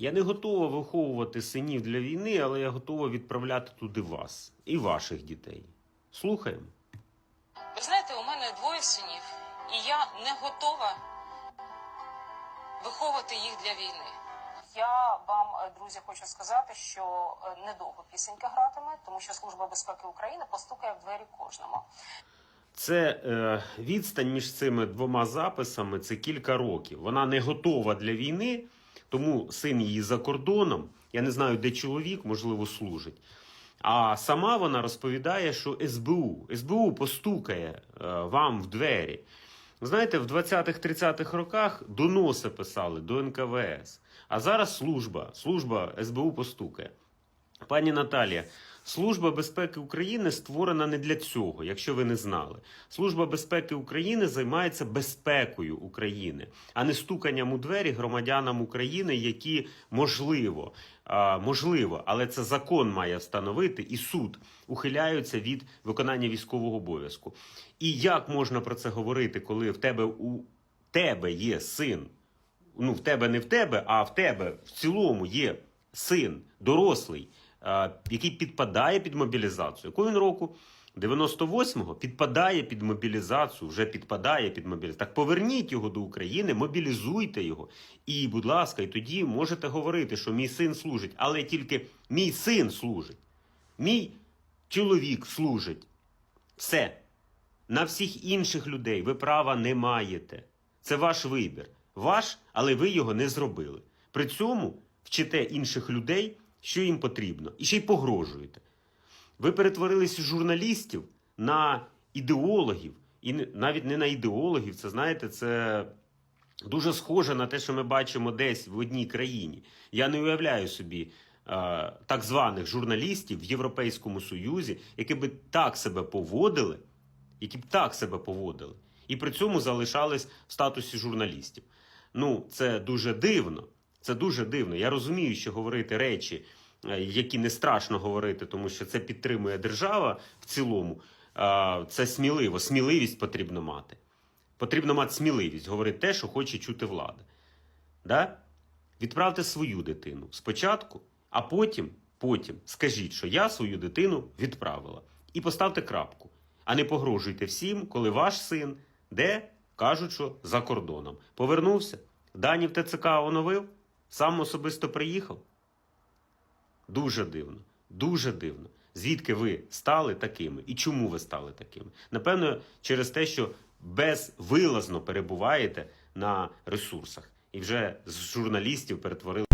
Я не готова виховувати синів для війни, але я готова відправляти туди вас і ваших дітей. Слухаємо. Ви знаєте, у мене двоє синів, і я не готова виховувати їх для війни. Я вам, е, друзі, хочу сказати, що е, недовго пісенька гратиме, тому що Служба безпеки України постукає в двері кожному. Це е, відстань між цими двома записами це кілька років. Вона не готова для війни, тому син її за кордоном. Я не знаю, де чоловік, можливо, служить. А сама вона розповідає, що СБУ СБУ постукає е, вам в двері. Знаєте, в 20-30-х роках доноси писали до НКВС. А зараз служба, служба СБУ постукає. Пані Наталія, Служба безпеки України створена не для цього, якщо ви не знали. Служба безпеки України займається безпекою України, а не стуканням у двері громадянам України, які можливо, можливо, але це закон має встановити, і суд ухиляються від виконання військового обов'язку. І як можна про це говорити, коли в тебе у тебе є син? Ну, в тебе не в тебе, а в тебе в цілому є син, дорослий, який підпадає під мобілізацію. Якого він року? 98-го підпадає під мобілізацію, вже підпадає під мобілізацію. Так поверніть його до України, мобілізуйте його. І, будь ласка, і тоді можете говорити, що мій син служить, але тільки мій син служить, мій чоловік служить. Все. На всіх інших людей ви права не маєте. Це ваш вибір. Ваш, але ви його не зробили. При цьому вчите інших людей, що їм потрібно, і ще й погрожуєте. Ви перетворилися з журналістів на ідеологів, і навіть не на ідеологів. Це знаєте, це дуже схоже на те, що ми бачимо десь в одній країні. Я не уявляю собі е, так званих журналістів в Європейському Союзі, які би так себе поводили, які б так себе поводили, і при цьому залишались в статусі журналістів. Ну, це дуже дивно. Це дуже дивно. Я розумію, що говорити речі, е, які не страшно говорити, тому що це підтримує держава в цілому. Це сміливо, сміливість потрібно мати. Потрібно мати сміливість говорити те, що хоче чути влада. Да? Відправте свою дитину спочатку, а потім, потім скажіть, що я свою дитину відправила. І поставте крапку. А не погрожуйте всім, коли ваш син де кажуть, що за кордоном. Повернувся, дані в ТЦК оновив, сам особисто приїхав. Дуже дивно, дуже дивно. Звідки ви стали такими і чому ви стали такими? Напевно, через те, що безвилазно перебуваєте на ресурсах і вже з журналістів перетворили.